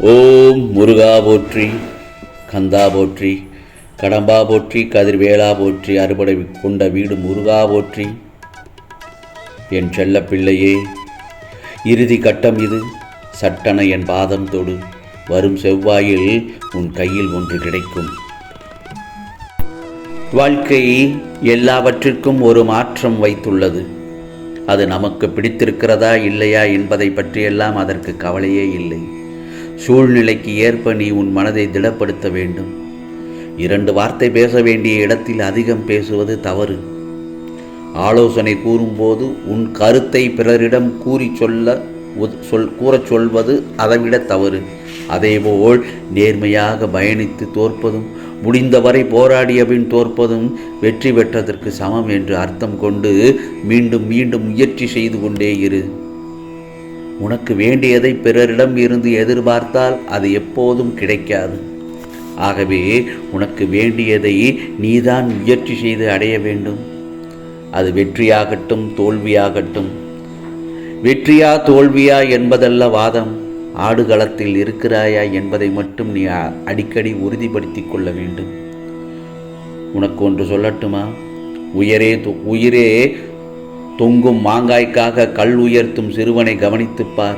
ஓம் முருகா போற்றி கந்தா போற்றி கடம்பா போற்றி கதிர்வேலா போற்றி அறுபடை கொண்ட வீடு முருகா போற்றி. என் செல்ல பிள்ளையே இறுதி கட்டம் இது. சட்டன என் பாதம் தொடு. வரும் செவ்வாயில் உன் கையில் ஒன்று கிடைக்கும். வாழ்க்கை எல்லாவற்றிற்கும் ஒரு மாற்றம் வைத்துள்ளது. அது நமக்கு பிடித்திருக்கிறதா இல்லையா என்பதை பற்றியெல்லாம் அதற்கு கவலையே இல்லை. சூழ்நிலைக்கு ஏற்ப நீ உன் மனதை திடப்படுத்த வேண்டும். இரண்டு வார்த்தை பேச வேண்டிய இடத்தில் அதிகம் பேசுவது தவறு. ஆலோசனை கூறும்போது உன் கருத்தை பிறரிடம் கூறி சொல்ல உத- சொல் கூறச் சொல்வது அதைவிட தவறு. அதேபோல் நேர்மையாக பயணித்து தோற்பதும் முடிந்தவரை போராடிய பின் தோற்பதும் வெற்றி பெற்றதற்கு சமம் என்று அர்த்தம் கொண்டு மீண்டும் மீண்டும் முயற்சி செய்து கொண்டே இரு. உனக்கு வேண்டியதை பிறரிடம் இருந்து எதிர்பார்த்தால் அது எப்போதும் கிடைக்காது. ஆகவே உனக்கு வேண்டியதை நீதான் முயற்சி செய்து அடைய வேண்டும். அது வெற்றியாகட்டும் தோல்வியாகட்டும். வெற்றியா தோல்வியா என்பதல்ல வாதம். ஆடுகளத்தில் இருக்கிறாயா என்பதை மட்டும் நீ அடிக்கடி உறுதிப்படுத்திக் கொள்ள வேண்டும். உனக்கு ஒன்று சொல்லட்டுமா? உயரே உயிரே தொங்கும் மாங்காய்க்காக கல் உயர்த்தும் சிறுவனை கவனித்துப் பார்.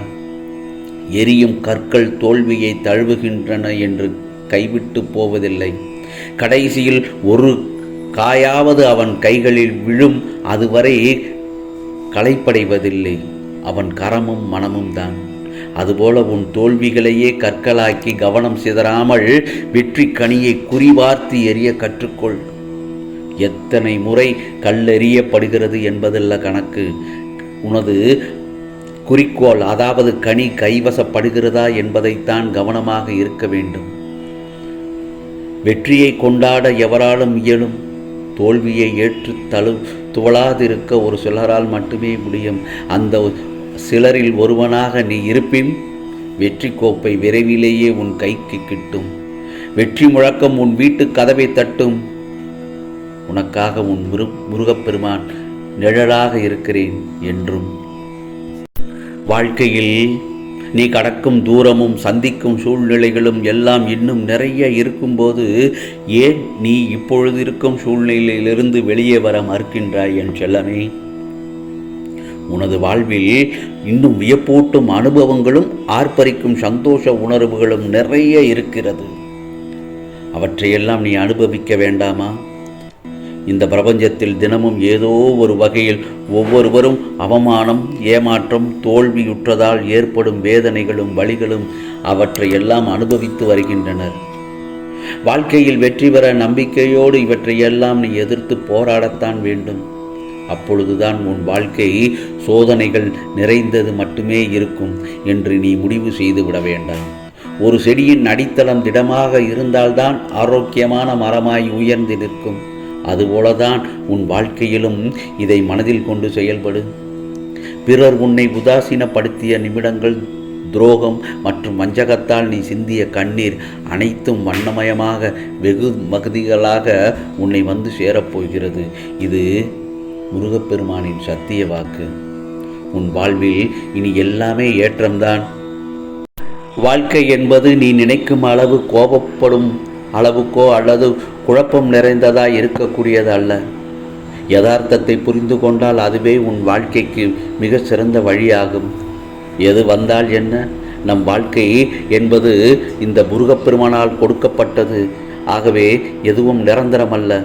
எரியும் கற்கள் தோல்வியை தழுவுகின்றன என்று கைவிட்டு போவதில்லை. கடைசியில் ஒரு காயாவது அவன் கைகளில் விழும் அதுவரை களைப்படைவதில்லை. அவன் கரமும் மனமும் தான். அதுபோல உன் தோல்விகளையே கற்களாக்கி கவனம் சிதறாமல் வெற்றி கனியை குறிவார்த்து எறிய கற்றுக்கொள். எத்தனை முறை கல்லெறியப்படுகிறது என்பதல்ல கணக்கு. உனது குறிக்கோள் அதாவது கனி கைவசப்படுகிறதா என்பதைத்தான் கவனமாக இருக்க வேண்டும். வெற்றியை கொண்டாட எவராலும் இயலும். தோல்வியை ஏற்று தழு துவளாதிருக்க ஒரு சிலரால் மட்டுமே முடியும். அந்த சிலரில் ஒருவனாக நீ இருப்பின் வெற்றி கோப்பை விரைவிலேயே உன் கைக்கு கிட்டும். வெற்றி முழக்கம் உன் வீட்டு கதவை தட்டும். உனக்காக உன் முரு முருகப்பெருமான் நிழலாக இருக்கிறேன் என்றும். வாழ்க்கையில் நீ கடக்கும் தூரமும் சந்திக்கும் சூழ்நிலைகளும் எல்லாம் இன்னும் நிறைய இருக்கும்போது ஏன் நீ இப்பொழுது இருக்கும் சூழ்நிலையிலிருந்து வெளியே வர மறுக்கின்றாய் என் செல்லமே? உனது வாழ்வில் இன்னும் வியப்பூட்டும் அனுபவங்களும் ஆர்ப்பரிக்கும் சந்தோஷ உணர்வுகளும் நிறைய இருக்கிறது. அவற்றையெல்லாம் நீ அனுபவிக்க வேண்டாமா? இந்த பிரபஞ்சத்தில் தினமும் ஏதோ ஒரு வகையில் ஒவ்வொருவரும் அவமானம் ஏமாற்றம் தோல்வியுற்றதால் ஏற்படும் வேதனைகளும் வலிகளும் அவற்றையெல்லாம் அனுபவித்து வருகின்றனர். வாழ்க்கையில் வெற்றி பெற நம்பிக்கையோடு இவற்றையெல்லாம் நீ எதிர்த்து போராடத்தான் வேண்டும். அப்பொழுதுதான் உன் வாழ்க்கை சோதனைகள் நிறைந்தது மட்டுமே இருக்கும் என்று நீ முடிவு செய்து விட வேண்டாம். ஒரு செடியின் அடித்தளம் திடமாக இருந்தால்தான் ஆரோக்கியமான மரமாய் உயர்ந்து நிற்கும். அதுபோலதான் உன் வாழ்க்கையிலும் இதை மனதில் கொண்டு செயல்படு. பிறர் உன்னை உதாசீனப்படுத்திய நிமிடங்கள் துரோகம் மற்றும் வஞ்சகத்தால் நீ சிந்திய கண்ணீர் அனைத்தும் வண்ணமயமாக வெகு மகதிகளாக உன்னை வந்து சேரப்போகிறது. இது முருகப்பெருமானின் சத்திய வாக்கு. உன் வாழ்வில் இனி எல்லாமே ஏற்றம்தான். வாழ்க்கை என்பது நீ நினைக்கும் அளவு கோபப்படும் அளவுக்கோ அல்லது குழப்பம் நிறைந்ததாக இருக்கக்கூடியது அல்ல. யதார்த்தத்தை புரிந்து கொண்டால் அதுவே உன் வாழ்க்கைக்கு மிக சிறந்த வழியாகும். எது வந்தால் என்ன? நம் வாழ்க்கை என்பது இந்த முருகப்பெருமானால் கொடுக்கப்பட்டது. ஆகவே எதுவும் நிரந்தரமல்ல.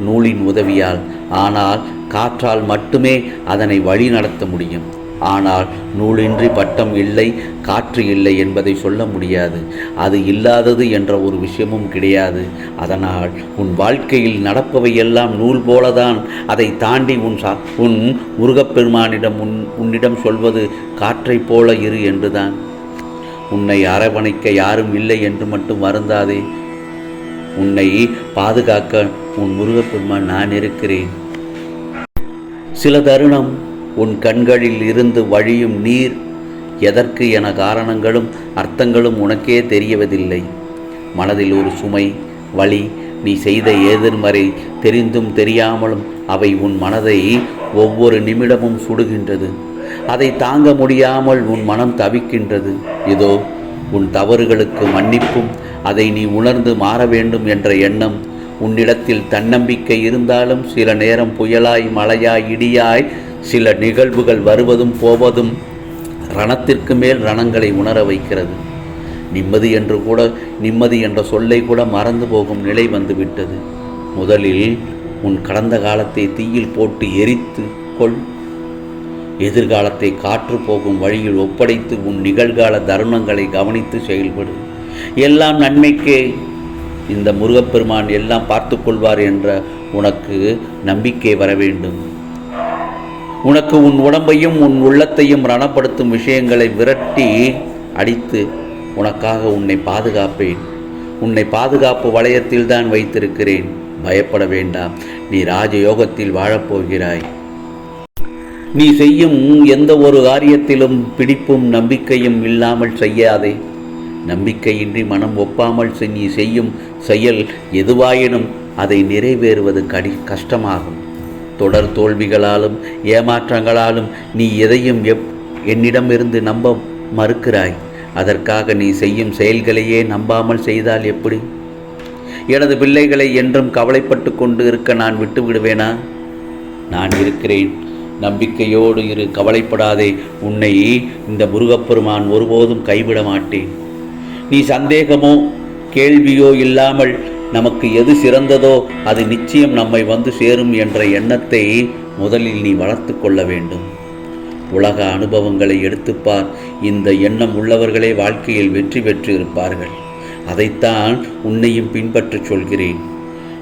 நூலின் உதவியால். ஆனால் காற்றால் மட்டுமே அதனை வழி நடத்த முடியும். ஆனால் நூலின்றி பட்டம் இல்லை காற்று இல்லை என்பதை சொல்ல முடியாது. அது இல்லாதது என்ற ஒரு விஷயமும் கிடையாது. அதனால் உன் வாழ்க்கையில் நடப்பவையெல்லாம் நூல் போலதான். அதை தாண்டி உன் சா உன் முருகப்பெருமானிடம் உன் உன்னிடம் சொல்வது காற்றைப் போல இரு என்றுதான். உன்னை அரவணைக்க யாரும் இல்லை என்று மட்டும் வருந்தாதே. உன்னை பாதுகாக்க உன் முருகப்பெருமான் நான் இருக்கிறேன். சில தருணம் உன் கண்களில் இருந்து வழியும் நீர் எதற்கு என காரணங்களும் அர்த்தங்களும் உனக்கே தெரியவதில்லை. மனதில் ஒரு சுமை வழி நீ செய்த எதிர்மறை தெரிந்தும் தெரியாமலும் அவை உன் மனதை ஒவ்வொரு நிமிடமும் சுடுகின்றது. அதை தாங்க முடியாமல் உன் மனம் தவிக்கின்றது. இதோ உன் தவறுகளுக்கு மன்னிப்பும் அதை நீ உணர்ந்து மாற வேண்டும் என்ற எண்ணம் உன்னிடத்தில் தன்னம்பிக்கை இருந்தாலும் சில நேரம் புயலாய் மழையாய் இடியாய் சில நிகழ்வுகள் வருவதும் போவதும் ரணத்திற்கு மேல் ரணங்களை உணர வைக்கிறது. நிம்மதி என்று கூட நிம்மதி என்ற சொல்லை கூட மறந்து போகும் நிலை வந்துவிட்டது. முதலில் உன் கடந்த காலத்தை தீயில் போட்டு எரித்து கொள். எதிர்காலத்தை காற்று போகும் வழியில் ஒப்படைத்து உன் நிகழ்கால தருணங்களை கவனித்து செயல்படு. எல்லாம் நன்மைக்கே. இந்த முருகப்பெருமான் எல்லாம் பார்த்து கொள்வார் என்ற உனக்கு நம்பிக்கை வர வேண்டும். உனக்கு உன் உடம்பையும் உன் உள்ளத்தையும் ரணப்படுத்தும் விஷயங்களை விரட்டி அடித்து உனக்காக உன்னை பாதுகாப்பேன். உன்னை பாதுகாப்பு வளையத்தில் தான் வைத்திருக்கிறேன். பயப்பட வேண்டாம். நீ ராஜயோகத்தில் வாழப்போகிறாய். நீ செய்யும் எந்த ஒரு காரியத்திலும் பிடிப்பும் நம்பிக்கையும் இல்லாமல் செய்யாதே. நம்பிக்கையின்றி மனம் ஒப்பாமல் செய்- நீ செய்யும் செயல் எதுவாயினும் அதை நிறைவேறுவது கடி கஷ்டமாகும். தொடர் தோல்விகளாலும் ஏமாற்றங்களாலும் நீ எதையும் எப் என்னிடமிருந்து நம்ப மறுக்கிறாய். அதற்காக நீ செய்யும் செயல்களையே நம்பாமல் செய்தால் எப்படி? எனது பிள்ளைகளை என்றும் கவலைப்பட்டு கொண்டு இருக்க நான் விட்டு விடுவேனா? நான் இருக்கிறேன். நம்பிக்கையோடு இரு கவலைப்படாதே. உன்னை இந்த முருகப்பெருமான் ஒருபோதும் கைவிட மாட்டேன். நீ சந்தேகமோ கேள்வியோ இல்லாமல் நமக்கு எது சிறந்ததோ அது நிச்சயம் நம்மை வந்து சேரும் என்ற எண்ணத்தை முதலில் நீ வளர்த்து கொள்ள வேண்டும். உலக அனுபவங்களை எடுத்துப்பார் இந்த எண்ணம் உள்ளவர்களே வாழ்க்கையில் வெற்றி பெற்று இருப்பார்கள் அதைத்தான் உன்னையும் பின்பற்றச் சொல்கிறேன்.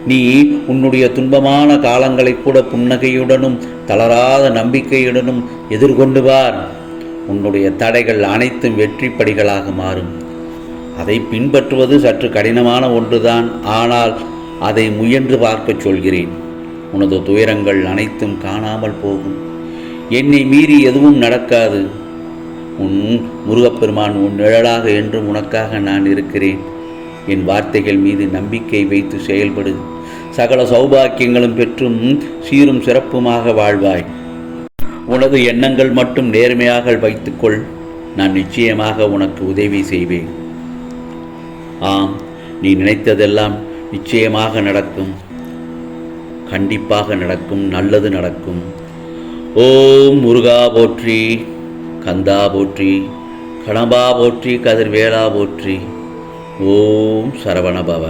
நீ உன்னுடைய துன்பமான காலங்களை கூட புன்னகையுடனும் தளராத நம்பிக்கையுடனும் எதிர்கொண்டு வார். உன்னுடைய தடைகள் அனைத்தும் வெற்றி படிகளாக மாறும். அதை பின்பற்றுவது சற்று கடினமான ஒன்றுதான். ஆனால் அதை முயன்று பார்க்கச் சொல்கிறேன். உனது துயரங்கள் அனைத்தும் காணாமல் போகும். என்னை மீறி எதுவும் நடக்காது. உன் முருகப்பெருமான் உன் நிழலாக என்றும் உனக்காக நான் இருக்கிறேன். என் வார்த்தைகள் மீது நம்பிக்கை வைத்து செயல்படு. சகல சௌபாக்கியங்களும் பெற்றும் சீரும் சிறப்புமாக வாழ்வாய். உனது எண்ணங்கள் மட்டும் நேர்மையாக வைத்துக்கொள். நான் நிச்சயமாக உனக்கு உதவி செய்வேன். ஆம் நீ நினைத்ததெல்லாம் நிச்சயமாக நடக்கும். கண்டிப்பாக நடக்கும் நல்லது நடக்கும். ஓம் முருகா போற்றி கந்தா போற்றி கணபா போற்றி கதிர்வேலா போற்றி. ஓம் சரவணபவ.